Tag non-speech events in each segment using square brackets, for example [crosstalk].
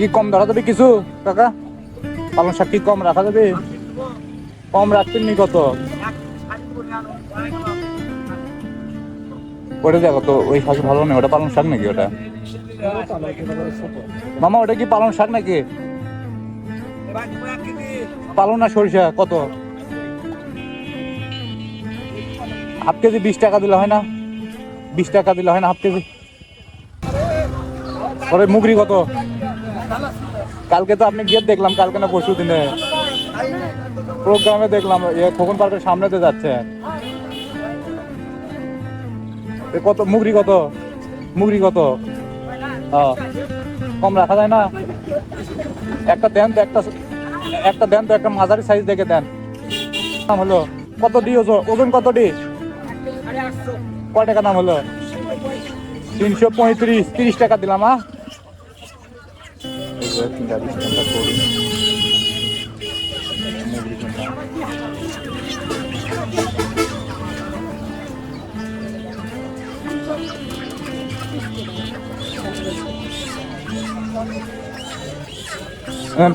কি কম ধরা যাবে কিছু? কাকা, পালং শাক কি কম রাখা যাবে? কম রাখতেন নি কত? ওটা দেখো তো, ওই শাক ভালো নেই, ওটা পালং শাক নাকি ওটা? মামা, ওটা কি পালং শাক নাকি? পালং না সরিষা, কত? হাফ কেজি বিশ টাকা দিলে হয় না? বিশ টাকা দিলে হয় না হাফ কেজি? পরে মুগরি কত? কালকে তো আপনি গিয়ে দেখলাম, কালকে না পরশু দিনে। প্রোগ্রামে দেখলাম খোকন পার্কের সামনেতে যাচ্ছে। কত, মুগরি কত? মুগরি কত। কম রাখা যায় না? একটা দেন তো, একটা একটা দেন তো, একটা মাঝারি সাইজ দেখে দেন। নাম হলো, কত ডি ওজন ওজন কত ডি? কয় টাকা দাম হলো? তিনশো পঁয়ত্রিশ, তিরিশ টাকা দিলাম হ্যাঁ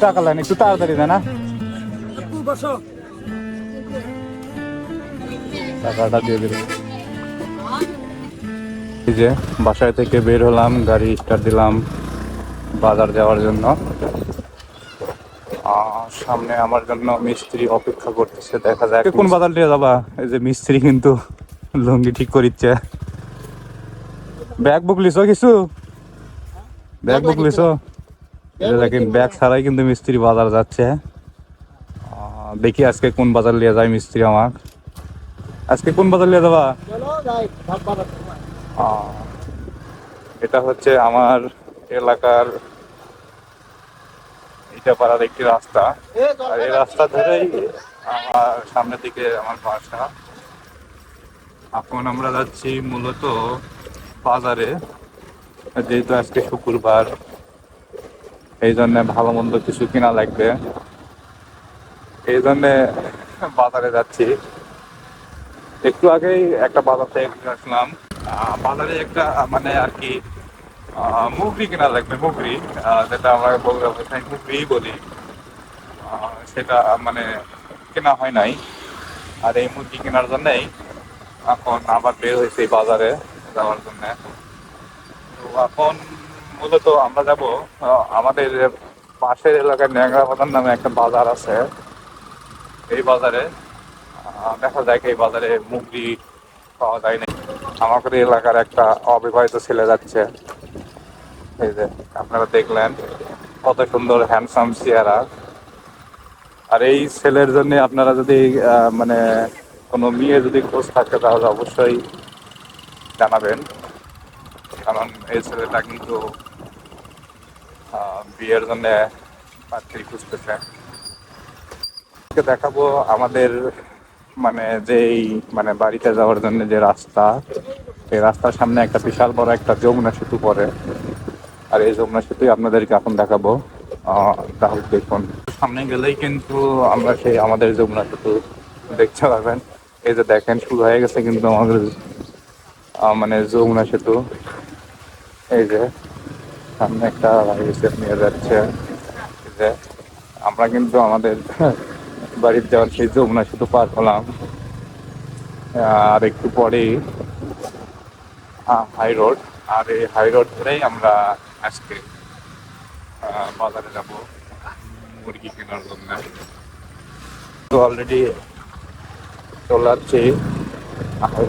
টাকা লাইন একটু তাড়াতাড়ি দেয় না টাকাটা দিয়ে এই যে, বাসায় থেকে বের হলাম, গাড়ি স্টার্ট দিলাম। বাজার যাওয়ার জন্য। আহ, সামনে আমার জন্য মিস্ত্রি অপেক্ষা করতেছে দেখা যায় কোন বাজার নিয়ে যাবা? এই যে মিস্ত্রি কিন্তু লুঙ্গি ঠিক করিচ্ছে। ব্যাগ বুক লিছো কিছু? ব্যাগ বুক লিছো? দেখেন ব্যাগ ছাড়াই কিন্তু মিস্ত্রি বাজার যাচ্ছে। আহ, দেখি আজকে কোন বাজার নিয়ে যায় মিস্ত্রি আমার। আজকে কোন বাজার নিয়ে যাবা? আহ, এটা হচ্ছে আমার এলাকার এটা পাড়ার একটি রাস্তা। আর এই রাস্তা ধরেই আমার সামনের দিকে আমার বাসা। এখন আমরা যাচ্ছি মূলত বাজারে। যেহেতু আজকে শুক্রবার, এই জন্য ভালো মন্দ কিছু কিনা লাগবে। এই জন্যে বাজারে যাচ্ছি। একটু আগেই একটা বাজার থেকে আসলাম। বাজারে একটা মানে আর কি মুগরি কেনা লাগবে, মুগরি। যেটা আমরা বগুড়া ভাষায় মুগরি বলি। সেটা মানে কেনা হয় নাই। আর এই মুরগি কেনার জন্যই এখন আবার বের হয়েছে এই বাজারে যাওয়ার জন্য। তো এখন মূলত আমরা যাব আমাদের পাশের এলাকায় ন্যাংরা বাজার নামে একটা বাজার আছে। এই বাজারে দেখা যায় এই বাজারে মুগরি পাওয়া যায় না আমাদের এলাকার একটা অবিবাহিত ছেলে যাচ্ছে। এই যে আপনারা দেখলেন, কত সুন্দর হ্যান্ডসাম চেহারা। আর এই ছেলের জন্য আপনারা যদি মানে কোনো মেয়ে যদি খোঁজ থাকে, তাহলে অবশ্যই জানাবেন। কারণ এই ছেলেটা কিন্তু বিয়ের জন্য পাত্রী খুঁজতেছে। দেখাবো আমাদের মানে যেই মানে বাড়িতে যাওয়ার জন্য যে রাস্তা এই রাস্তার সামনে একটা বিশাল বড় একটা যমুনা সেতু পড়ে। আর এই যমুনা সেতুই আপনাদেরকে এখন দেখাবো। তাহলে দেখুন। সামনে গেলেই কিন্তু আমরা সেই আমাদের যমুনা সেতু দেখতে পাবেন। এই যে দেখেন, শুরু হয়ে গেছে কিন্তু আমাদের মানে যমুনা সেতু। এই যে, সামনে একটা নিয়ে যাচ্ছে। যে, আমরা কিন্তু আমাদের [laughs] বাড়ির যাওয়ার সেই যমুনা সেতু পার হলাম। আর একটু পরেই হাই রোড। আর এই হাই রোড ধরেই আমরা আজকে বাজারে যাব, মুরগি কেনার জন্য। তো অলরেডি চলে যাচ্ছি হাই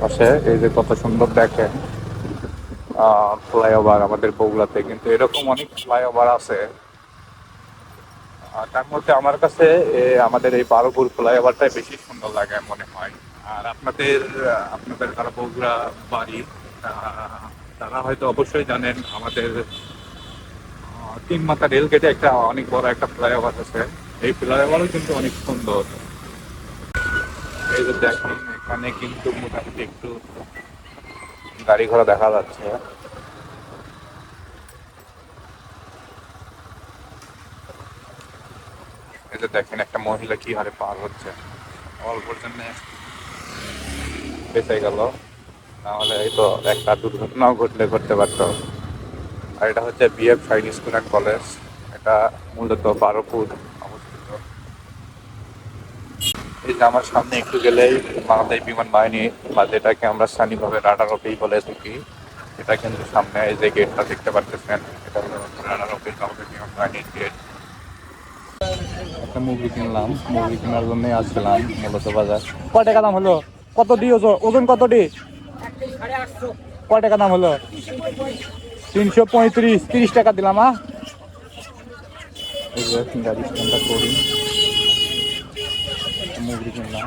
পাশে। এই যে কত সুন্দর দেখেন ফ্লাইওভার আমাদের বগুড়াতে। কিন্তু এরকম অনেক ফ্লাইওভার আছে। তার মধ্যে আমার কাছে আমাদের এই বারোপুর ফ্লাইওভারটাই বেশি সুন্দর লাগে মনে হয়। আর আপনাদের আপনাদের যারা বগুড়া বাড়ি তারা হয়তো অবশ্যই জানেন আমাদের তিন মাথা রেল গেটে একটা অনেক বড় একটা ফ্লাইওভার আছে। এই ফ্লাইওভারও কিন্তু অনেক সুন্দর। এই যে দেখেন, এখানে কিন্তু মোটামুটি একটু গাড়ি ঘোড়া দেখা যাচ্ছে। এই যে দেখেন, একটা মহিলা কি হারে পার হচ্ছে। অল্পর জন্য বেঁচে গেল। নাহলে এই তো একটা দুর্ঘটনাও ঘটলে ঘটতে পারতো। আর এটা হচ্ছে BF shine school and college এটা মূলত বারোপুর অবস্থিত। এই যে আমার সামনে একটু গেলেই বাংলাদেশ বিমান বাহিনী বা যেটাকে আমরা স্থানীয়ভাবে রাডার অফিস বলে থাকি, এটা কিন্তু সামনে এই যে গেটটা দেখতে পারতেছেন। এটা হলো রাডার অফিস বাংলাদেশ বিমান বাহিনীর গেট একটা মুভি কিনলাম। মুভি কেনার জন্য আসছিলাম মূলত বাজার। কয় টাকা দাম হলো? কত ডি ওজন কত ডি কয় দাম হলো? তিনশো পঁয়ত্রিশ, তিরিশ টাকা দিলাম হ্যাঁ এই যে গাড়ি স্ট্যান্ডটা করি। মুভি কিনলাম।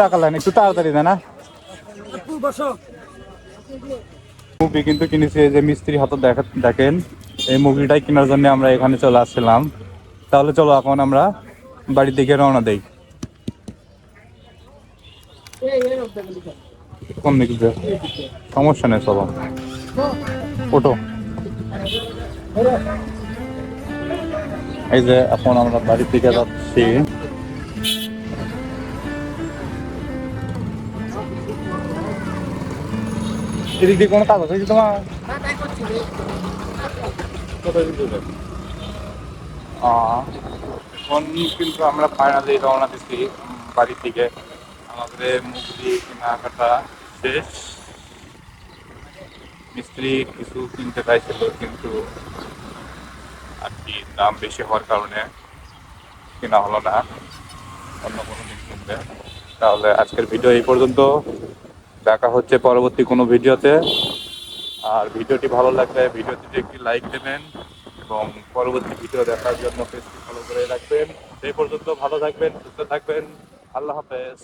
টাকা লাগেন একটু তাড়াতাড়ি দেয় না মুভি কিন্তু কিনেছি যে মিস্ত্রি হাতে দেখা দেখেন। এই মুভিটাই কেনার জন্য আমরা এখানে চলে আসছিলাম। তাহলে চলো এখন আমরা বাড়ির দিকে রওনা দেই। কোন দিক সমস্যা নেই, চলো। ওটো এই যে এখন আমরা বাড়ির দিকে যাচ্ছি। এদিক দিয়ে কোনো কাজ আছে কি তোমার এখন কিন্তু আমরা ফাইনালি রওনা দিচ্ছি বাড়ির দিকে আমাদের মুগলি কেনাকাটা শেষ। মিস্ত্রি কিছু কিনতে চাইছিল, কিন্তু আর কি দাম বেশি হওয়ার কারণে কেনা হলো না। অন্য কোনো দিন কিনবে। তাহলে আজকের ভিডিও এই পর্যন্ত। দেখা হচ্ছে পরবর্তী কোনো ভিডিওতে। আর ভিডিওটি ভালো লাগলে ভিডিওটিতে একটি লাইক দেবেন এবং পরবর্তী ভিডিও দেখার জন্য পেজটি ফলো করে রাখবেন। সেই পর্যন্ত ভালো থাকবেন, সুস্থ থাকবেন। আল্লাহ হাফেজ।